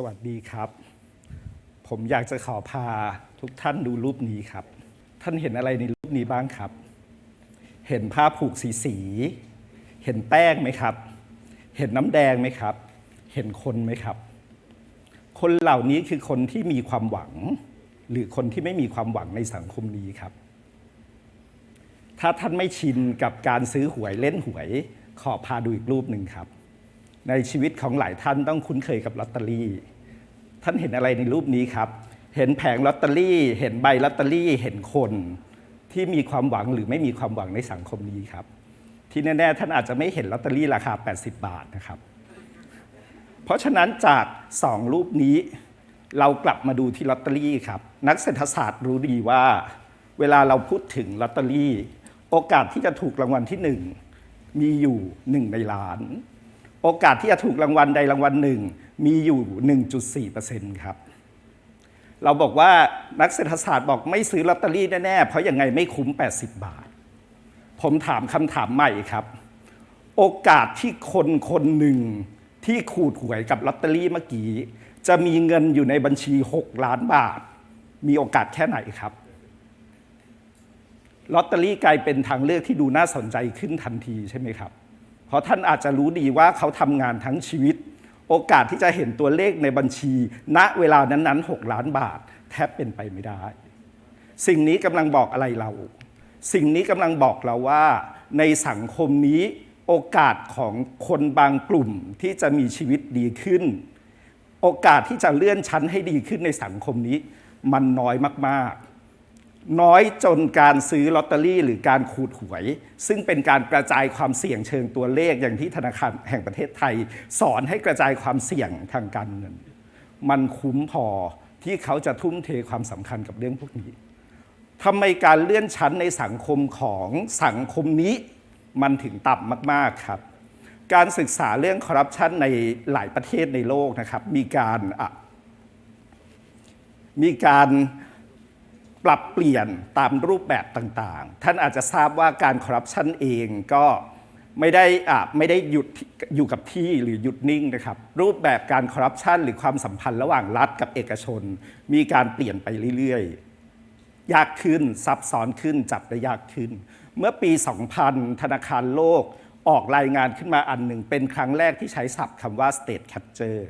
สวัสดีครับ ผมอยากจะขอพาทุกท่านดูรูปนี้ครับ ท่านเห็นอะไรในรูปนี้บ้างครับ เห็นผ้าผูกสีสี เห็นแป้งไหมครับ เห็นน้ำแดงไหมครับ เห็นคนไหมครับ คนเหล่านี้คือคนที่มีความหวัง หรือคนที่ไม่มีความหวังในสังคมนี้ครับ ถ้าท่านไม่ชินกับการซื้อหวยเล่นหวย ขอพาดูอีกรูปหนึ่งครับ ในชีวิตของหลายท่านต้องคุ้นเคยกับลอตเตอรี่ ท่านเห็นอะไรในรูปนี้ครับ เห็นแผงลอตเตอรี่ เห็นใบลอตเตอรี่ เห็นคนที่มีความหวังหรือไม่มีความหวังในสังคมนี้ครับ ที่แน่ๆท่านอาจจะไม่เห็นลอตเตอรี่ราคา 80 บาทนะครับ เพราะฉะนั้นจากสองรูปนี้เรากลับมาดูที่ลอตเตอรี่ครับ นักเศรษฐศาสตร์รู้ดีว่า เวลาเราพูดถึงลอตเตอรี่ โอกาสที่จะถูกรางวัลที่หนึ่งมีอยู่หนึ่งในล้าน โอกาสที่จะถูกรางวัลใดรางวัลหนึ่ง มีอยู่ 1.4%ครับ เราบอกว่านักเศรษฐศาสตร์บอกไม่ซื้อลอตเตอรี่แน่ๆ เพราะยังไงไม่คุ้ม 80 บาท ผมถามคำถามใหม่ครับ โอกาสที่คนคนหนึ่งที่ขูดหวยกับลอตเตอรี่เมื่อกี้ จะมีเงินอยู่ในบัญชี 6 ล้านบาท มีโอกาสแค่ไหนครับลอตเตอรี่กลายเป็นทางเลือกที่ดูน่าสนใจขึ้นทันทีใช่ไหมครับ เพราะท่านอาจจะรู้ดีว่าเขาทำงานทั้งชีวิต โอกาสที่จะเห็นตัวเลขในบัญชี ณเวลานั้นๆ 6 ล้านบาท แทบเป็นไปไม่ได้ สิ่งนี้กำลังบอกอะไรเรา สิ่งนี้กำลังบอกเราว่า ในสังคมนี้โอกาสของคนบางกลุ่มที่จะมีชีวิตดีขึ้น โอกาสที่จะเลื่อนชั้นให้ดีขึ้นในสังคมนี้ มันน้อยมากๆ น้อยจนการซื้อลอตเตอรี่ หรือการขูดหวย ซึ่งเป็นการกระจายความเสี่ยงเชิงตัวเลขอย่างที่ธนาคารแห่งประเทศไทย สอนให้กระจายความเสี่ยงทางการเงิน มันคุ้มพอที่เขาจะทุ่มเทความสำคัญกับเรื่องพวกนี้ทำไมการเลื่อนชั้นในสังคมของสังคมนี้มันถึงต่ำมาก ๆ ครับ การศึกษาเรื่องคอร์รัปชันในหลายประเทศในโลกนะครับ มีการมีการ ปรับเปลี่ยนตามรูปแบบต่างๆ ท่านอาจจะทราบว่าการคอร์รัปชันเองก็ไม่ได้อะไม่ได้หยุดอยู่กับที่หรือหยุดนิ่งนะครับ รูปแบบการคอร์รัปชันหรือความสัมพันธ์ระหว่างรัฐกับเอกชน มีการเปลี่ยนไปเรื่อยๆ ยากขึ้นซับซ้อนขึ้นจับได้ยากขึ้น เมื่อปี 2000 ธนาคารโลกออกรายงานขึ้นมาอันหนึ่ง เป็นครั้งแรกที่ใช้ศัพท์คำว่า state capture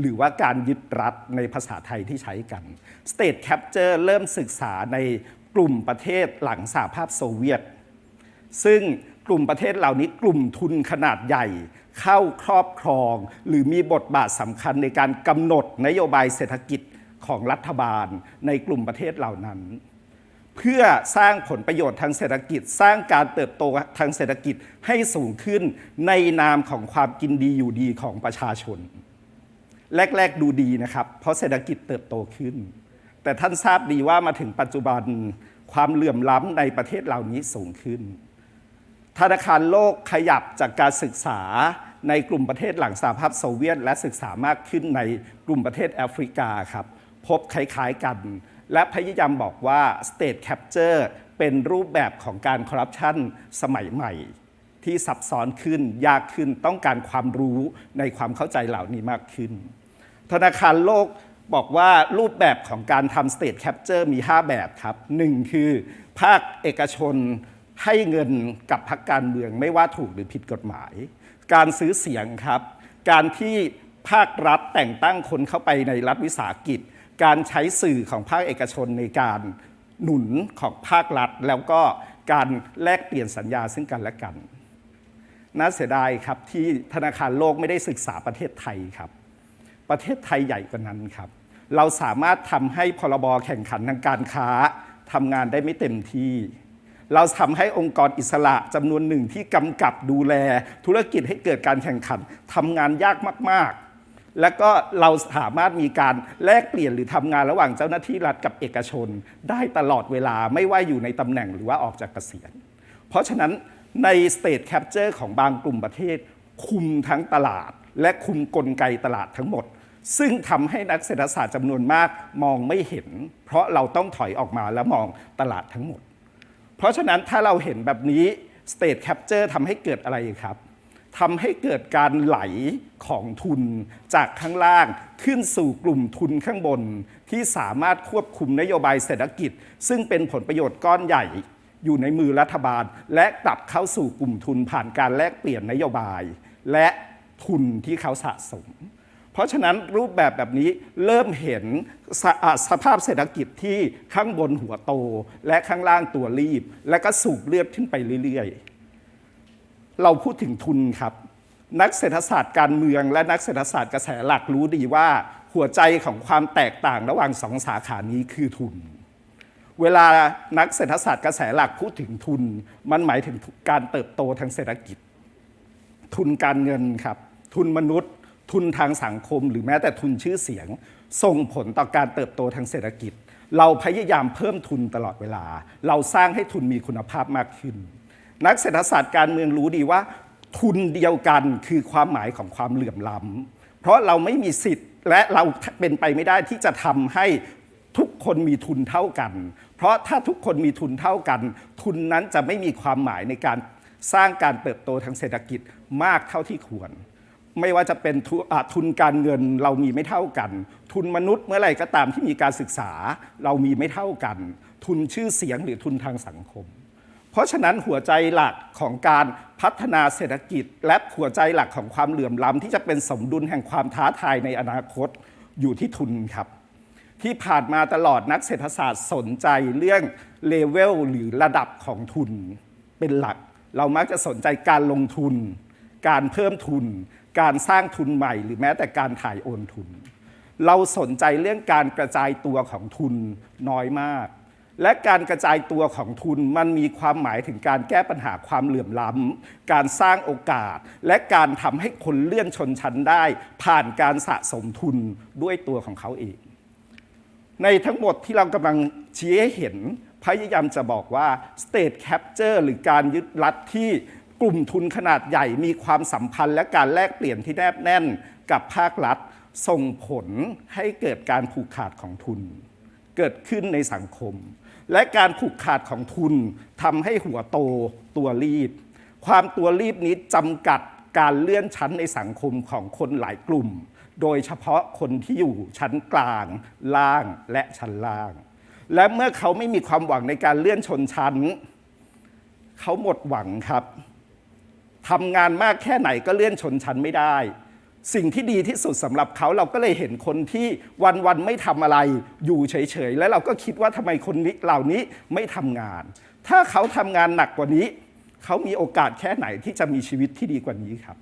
หรือว่าการยึดรัฐในภาษาไทยที่ใช้กัน state capture เริ่มศึกษาในกลุ่มประเทศหลังสหภาพโซเวียต ซึ่งกลุ่มประเทศเหล่านี้กลุ่มทุนขนาดใหญ่ เข้าครอบครอง หรือมีบทบาทสำคัญในการกำหนดนโยบายเศรษฐกิจของรัฐบาลในกลุ่มประเทศเหล่านั้น เพื่อสร้างผลประโยชน์ทางเศรษฐกิจ สร้างการเติบโตทางเศรษฐกิจให้สูงขึ้นในนามของความกินดีอยู่ดีของประชาชน แรก ๆ ดูดีนะครับ เพราะเศรษฐกิจเติบโตขึ้น แต่ท่านทราบดีว่ามาถึงปัจจุบันความเหลื่อมล้ำในประเทศเหล่านี้สูงขึ้น ธนาคารโลกขยับจากการศึกษาในกลุ่มประเทศหลังสหภาพโซเวียต และศึกษามากขึ้นในกลุ่มประเทศแอฟริกาครับ พบคล้าย ๆ กัน และพยายามบอกว่า state capture เป็นรูปแบบของการคอร์รัปชันสมัยใหม่ ที่ซับซ้อนขึ้นยากขึ้นต้องการความรู้ในความเข้าใจเหล่านี้มากขึ้น ธนาคารโลกบอกว่ารูปแบบของการทำ state capture มี 5 แบบครับหนึ่งคือภาคเอกชนให้เงินกับพรรคการเมืองไม่ว่าถูกหรือผิดกฎหมาย การซื้อเสียงครับ การที่ภาครัฐแต่งตั้งคนเข้าไปในรัฐวิสาหกิจ การใช้สื่อของภาคเอกชนในการหนุนของภาครัฐ แล้วก็การแลกเปลี่ยนสัญญาซึ่งกันและกัน น่าเสียดายครับที่ธนาคารโลกไม่ได้ศึกษาประเทศไทยครับ ประเทศไทยใหญ่กว่านั้นครับ เราสามารถทำให้พรบแข่งขันทางการค้าทำงานได้ไม่เต็มที่ เราทำให้องค์กรอิสระจำนวนหนึ่งที่กำกับดูแล ธุรกิจให้เกิดการแข่งขันทำงานยากมาก ๆ แล้วก็เราสามารถมีการแลกเปลี่ยนหรือทำงานระหว่างเจ้าหน้าที่รัฐกับเอกชน ได้ตลอดเวลาไม่ว่าอยู่ในตำแหน่งหรือว่าออกจากเกษียณ เพราะฉะนั้นใน state capture ของบางกลุ่มประเทศคุมทั้งตลาด และคุมกลไกตลาดทั้งหมด ซึ่งทำให้นักเศรษฐศาสตร์จำนวนมากมองไม่เห็น เพราะเราต้องถอยออกมาแล้วมองตลาดทั้งหมด เพราะฉะนั้นถ้าเราเห็นแบบนี้ state capture ทำให้เกิดอะไรครับทำให้เกิดการไหลของทุนจากข้างล่างขึ้นสู่กลุ่มทุนข้างบน ที่สามารถควบคุมนโยบายเศรษฐกิจ ซึ่งเป็นผลประโยชน์ก้อนใหญ่อยู่ในมือรัฐบาล และกลับเข้าสู่กลุ่มทุนผ่านการแลกเปลี่ยนนโยบาย และ ทุนที่เขาสะสม เพราะฉะนั้นรูปแบบแบบนี้เริ่มเห็นสสภาพเศรษฐกิจที่ข้างบนหัวโต และข้างล่างตัวรีบ และก็สูบเลือดขึ้นไปเรื่อยๆ เราพูดถึงทุนครับ นักเศรษฐศาสตร์การเมือง และนักเศรษฐศาสตร์กระแสหลักรู้ดีว่าหัวใจของความแตกต่างระหว่างสองสาขานี้คือทุน เวลานักเศรษฐศาสตร์กระแสหลักพูดถึงทุน มันหมายถึงการเติบโตทางเศรษฐกิจ ทุนการเงินครับ ทุนมนุษย์ ทุนทางสังคม หรือแม้แต่ทุนชื่อเสียง ส่งผลต่อการเติบโตทางเศรษฐกิจ เราพยายามเพิ่มทุนตลอดเวลา เราสร้างให้ทุนมีคุณภาพมากขึ้น นักเศรษฐศาสตร์การเมืองรู้ดีว่า ทุนเดียวกันคือความหมายของความเหลื่อมล้ำเพราะเราไม่มีสิทธิ์และเราเป็นไปไม่ได้ที่จะทำให้ทุกคนมีทุนเท่ากัน เพราะถ้าทุกคนมีทุนเท่ากัน ทุนนั้นจะไม่มีความหมายในการสร้างการเติบโตทางเศรษฐกิจมากเท่าที่ควร ไม่ว่าจะเป็นทุอ่าทุนการเงินเรามีไม่เท่ากัน ทุนมนุษย์เมื่อไหร่ก็ตามที่มีการศึกษาเรามีไม่เท่ากัน ทุนชื่อเสียงหรือทุนทางสังคม เพราะฉะนั้นหัวใจหลักของการพัฒนาเศรษฐกิจ และหัวใจหลักของความเหลื่อมล้ำที่จะเป็นสมดุลแห่งความท้าทายในอนาคตอยู่ที่ทุนครับ ที่ผ่านมาตลอดนักเศรษฐศาสตร์สนใจเรื่องเลเวลหรือระดับของทุนเป็นหลัก เรามักจะสนใจการลงทุน การเพิ่มทุน การสร้างทุนใหม่ หรือแม้แต่การถ่ายโอนทุน เราสนใจเรื่องการกระจายตัวของทุนน้อยมาก และการกระจายตัวของทุนมันมีความหมายถึงการแก้ปัญหาความเหลื่อมล้ำการสร้างโอกาส และการทำให้คนเลื่อนชนชั้นได้ ผ่านการสะสมทุนด้วยตัวของเขาเอง ในทั้งหมดที่เรากำลังชี้ให้เห็นพยายามจะบอกว่า state capture หรือการยึดรัดที่ กลุ่มทุนขนาดใหญ่มีความสัมพันธ์และการแลกเปลี่ยนที่แนบแน่นกับภาครัฐ ส่งผลให้เกิดการผูกขาดของทุน เกิดขึ้นในสังคม และการผูกขาดของทุนทำให้หัวโตตัวรีบ ความตัวรีบนี้จำกัดการเลื่อนชั้นในสังคมของคนหลายกลุ่ม โดยเฉพาะคนที่อยู่ชั้นกลาง ล่างและชั้นล่าง และเมื่อเขาไม่มีความหวังในการเลื่อนชนชั้น เขาหมดหวังครับ ทำงานมากแค่ไหนก็เลื่อนชนชั้นไม่ได้ สิ่งที่ดีที่สุดสำหรับเขาเราก็เลยเห็นคนที่วันๆไม่ทำอะไรอยู่เฉยๆ แล้วเราก็คิดว่าทำไมคนนี้เหล่านี้ไม่ทำงาน ถ้าเขาทำงานหนักกว่านี้ เขามีโอกาสแค่ไหนที่จะมีชีวิตที่ดีกว่านี้ครับ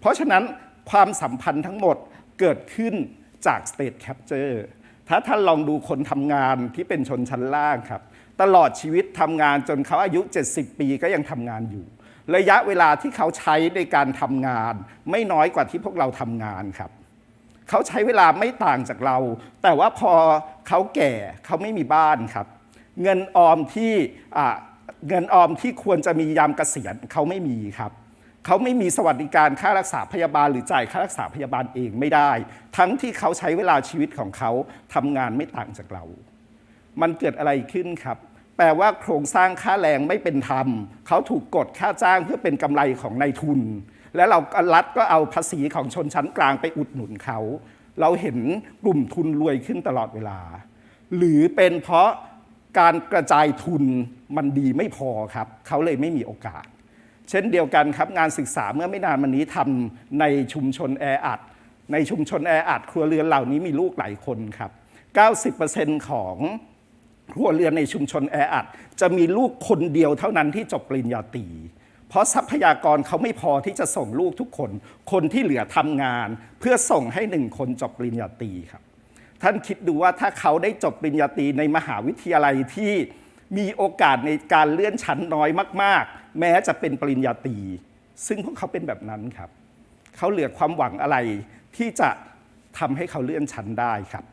เพราะฉะนั้นความสัมพันธ์ทั้งหมดเกิดขึ้นจาก state capture ถ้าท่านลองดูคนทำงานที่เป็นชนชั้นล่างครับ ตลอดชีวิตทำงานจนเขาอายุ 70 ปีก็ยังทำงานอยู่ ระยะเวลาที่เขาใช้ในการทำงาน ไม่น้อยกว่าที่พวกเราทำงานครับ เขาใช้เวลาไม่ต่างจากเรา แต่ว่าพอเขาแก่เขาไม่มีบ้านครับ เงินออมที่เงินออมที่ควรจะมียามเกษียณเขาไม่มีครับเขาไม่มีสวัสดิการค่ารักษาพยาบาลหรือจ่ายค่ารักษาพยาบาลเองไม่ได้ ทั้งที่เขาใช้เวลาชีวิตของเขาทำงานไม่ต่างจากเรา มันเกิดอะไรขึ้นครับ แปลว่าโครงสร้างค่าแรงไม่เป็นธรรม เขาถูกกดค่าจ้างเพื่อเป็นกำไรของนายทุน และเรารัฐก็เอาภาษีของชนชั้นกลางไปอุดหนุนเขา เราเห็นกลุ่มทุนรวยขึ้นตลอดเวลา หรือเป็นเพราะการกระจายทุนมันดีไม่พอครับ เขาเลยไม่มีโอกาส เช่นเดียวกันครับงานศึกษาเมื่อไม่นานมานี้ทำในชุมชนแออัดในชุมชนแออัดครัวเรือนเหล่านี้มีลูกหลายคนครับ 90%ของ ครัวเรือนในชุมชนแออัด จะมีลูกคนเดียวเท่านั้นที่จบปริญญาตรีเพราะทรัพยากรเขาไม่พอที่จะส่งลูกทุกคน คนที่เหลือทำงาน เพื่อส่งให้หนึ่งคนจบปริญญาตรีครับ ท่านคิดดูว่าถ้าเขาได้จบปริญญาตรีในมหาวิทยาลัยที่มีโอกาสในการเลื่อนชั้นน้อยมาก ๆ แม้จะเป็นปริญญาตรีซึ่งพวกเขาเป็นแบบนั้นครับ เขาเหลือความหวังอะไรที่จะทำให้เขาเลื่อนชั้นได้ครับ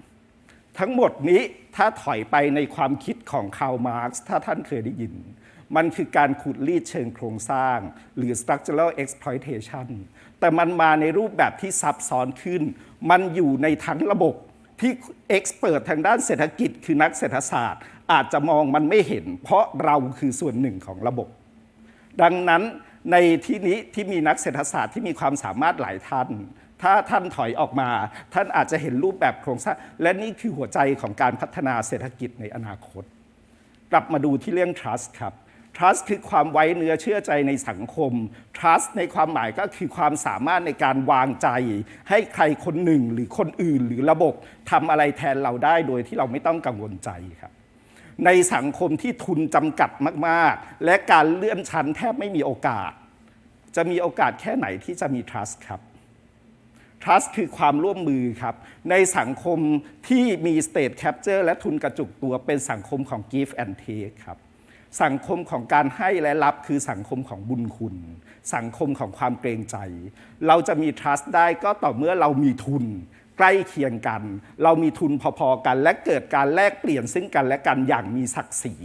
ทั้งหมดนี้ถ้าถอยไปในความคิดของคาร์ลมาร์กถ้าท่านเคยได้ยิน มันคือการขูดรีดเชิงโครงสร้าง หรือ structural exploitation แต่มันมาในรูปแบบที่ซับซ้อนขึ้น มันอยู่ในทั้งระบบที่เอ็กซ์เพรทางด้านเศรษฐกิจคือนักเศรษฐศาสตร์ อาจจะมองมันไม่เห็น เพราะเราคือส่วนหนึ่งของระบบ ดังนั้นในที่นี้ที่มีนักเศรษฐศาสตร์ที่มีความสามารถหลายท่าน ถ้าท่านถอยออกมา ท่านอาจจะเห็นรูปแบบโครงสร้าง และนี่คือหัวใจของการพัฒนาเศรษฐกิจในอนาคต กลับมาดูที่เรื่อง trust ครับ trust คือความไว้เนื้อเชื่อใจในสังคม trust ในความหมายก็คือความสามารถในการวางใจ ให้ใครคนหนึ่งหรือคนอื่นหรือระบบทำอะไรแทนเราได้โดยที่เราไม่ต้องกังวลใจครับในสังคมที่ทุนจำกัดมาก ๆ และการเลื่อนชั้นแทบไม่มีโอกาส จะมีโอกาสแค่ไหนที่จะมี trust ครับ trust คือความร่วมมือครับ ในสังคมที่มี state capture และทุนกระจุกตัวเป็นสังคมของ give and take ครับ สังคมของการให้และรับคือสังคมของบุญคุณ สังคมของความเกรงใจ เราจะมี trust ได้ก็ต่อเมื่อเรามีทุนใกล้เคียงกัน เรามีทุนพอๆกัน และเกิดการแลกเปลี่ยนซึ่งกันและกันอย่างมีศักดิ์ศรี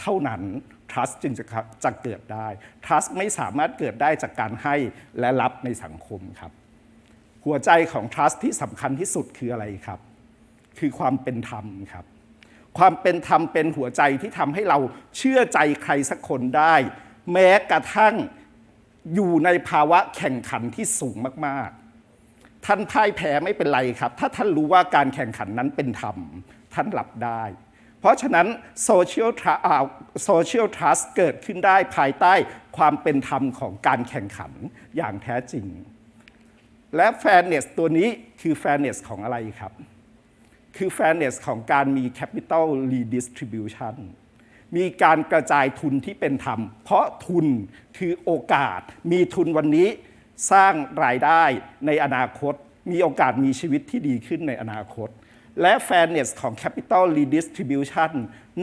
เท่านั้น trust จึงจะจะเกิดได้ trust ไม่สามารถเกิดได้จากการให้และรับในสังคมครับ หัวใจของ trust ที่สำคัญที่สุดคืออะไรครับ คือความเป็นธรรมครับ ความเป็นธรรมเป็นหัวใจที่ทำให้เราเชื่อใจใครสักคนได้ แม้กระทั่งอยู่ในภาวะแข่งขันที่สูงมากๆ ท่านพ่ายแพ้ไม่เป็นไรครับ ถ้าท่านรู้ว่าการแข่งขันนั้นเป็นธรรม ท่านรับได้ เพราะฉะนั้น social trust อ่า social trust เกิดขึ้นได้ภายใต้ความเป็นธรรมของการแข่งขันอย่างแท้จริง และ fairness ตัวนี้คือ fairness ของอะไรครับ คือ fairness ของการมี capital redistribution มีการกระจายทุนที่เป็นธรรม เพราะทุนคือโอกาส มีทุนวันนี้สร้างรายได้ในอนาคต มีโอกาสมีชีวิตที่ดีขึ้นในอนาคต และ fairness ของ capital redistribution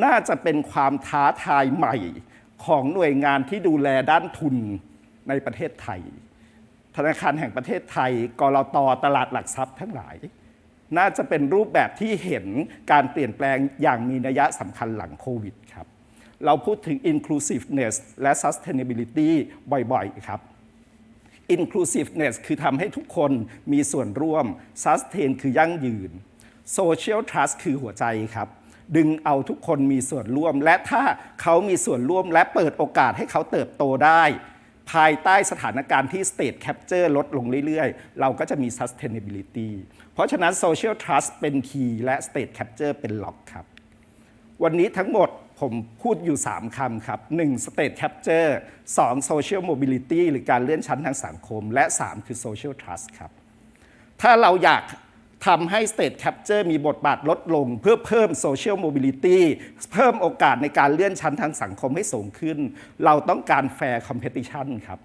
น่าจะเป็นความท้าทายใหม่ของหน่วยงานที่ดูแลด้านทุนในประเทศไทย ธนาคารแห่งประเทศไทยกรตตลาดหลักทรัพย์ทั้งหลาย น่าจะเป็นรูปแบบที่เห็นการเปลี่ยนแปลงอย่างมีนัยสำคัญหลังโควิดครับ เราพูดถึง inclusiveness และ sustainability บ่อยๆครับ inclusiveness คือทำให้ทุกคนมีส่วนร่วม sustain คือยั่งยืน social trust คือหัวใจครับดึงเอาทุกคนมีส่วนร่วม และถ้าเขามีส่วนร่วมและเปิดโอกาสให้เขาเติบโตได้ ภายใต้สถานการณ์ที่ state capture ลดลงเรื่อยๆ เราก็จะมี sustainability เพราะฉะนั้น social trust เป็น key และ state capture เป็น lock ครับ วันนี้ทั้งหมดผมพูดอยู่ 3 คำครับ 1. state capture 2. social mobility หรือการเลื่อนชั้นทางสังคม และ 3 คือ social trust ครับ ถ้าเราอยาก ทำให้ state capture มีบทบาทลดลง เพื่อเพิ่ม social mobility เพิ่มโอกาสในการเลื่อนชั้นทางสังคมให้สูงขึ้น เราต้องการ fair competition ครับ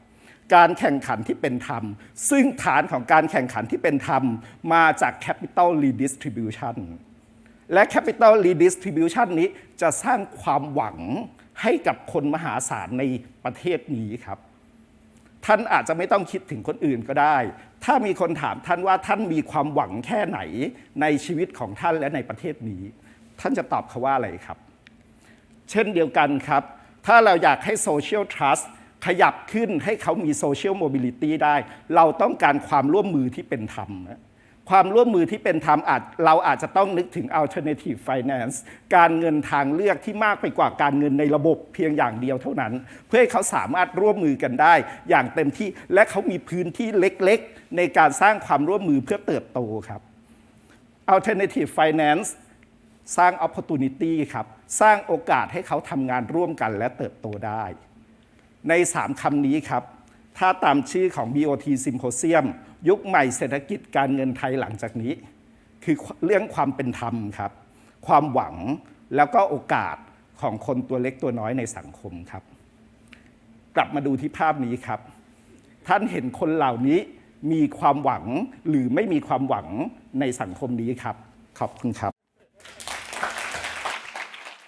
การแข่งขันที่เป็นธรรม ซึ่งฐานของการแข่งขันที่เป็นธรรม มาจาก capital redistribution และ capital redistribution นี้จะสร้างความหวังให้กับคนมหาศาลในประเทศนี้ครับ ท่านอาจจะไม่ต้องคิดถึงคนอื่นก็ได้ ถ้ามีคนถามท่านว่าท่านมีความหวังแค่ไหนในชีวิตของท่านและในประเทศนี้ ท่านจะตอบเขาว่าอะไรครับ เช่นเดียวกันครับ ถ้าเราอยากให้โซเชียลทรัสต์ขยับขึ้นให้เขามีโซเชียลโมบิลิตี้ได้ เราต้องการความร่วมมือที่เป็นธรรมนะ ความร่วมมือที่เป็นธรรมอาจเราอาจจะต้องนึกถึง alternative finance การเงินทางเลือกที่มากไปกว่าการเงินในระบบเพียงอย่างเดียวเท่านั้น เพื่อให้เขาสามารถร่วมมือกันได้อย่างเต็มที่และเขามีพื้นที่เล็กๆ ในการสร้างความร่วมมือเพื่อเติบโตครับ alternative finance สร้าง opportunity ครับ สร้างโอกาสให้เขาทำงานร่วมกันและเติบโตได้ ใน 3คำนี้ครับ ถ้าตามชื่อของ BOT Symposium ยุคใหม่เศรษฐกิจการเงินไทยหลังจากนี้ คือเรื่องความเป็นธรรมครับ ความหวังแล้วก็โอกาสของคนตัวเล็กตัวน้อยในสังคมครับ กลับมาดูที่ภาพนี้ครับ ท่านเห็นคนเหล่านี้มีความหวังหรือไม่มีความหวังในสังคมนี้ครับ ขอบคุณครับ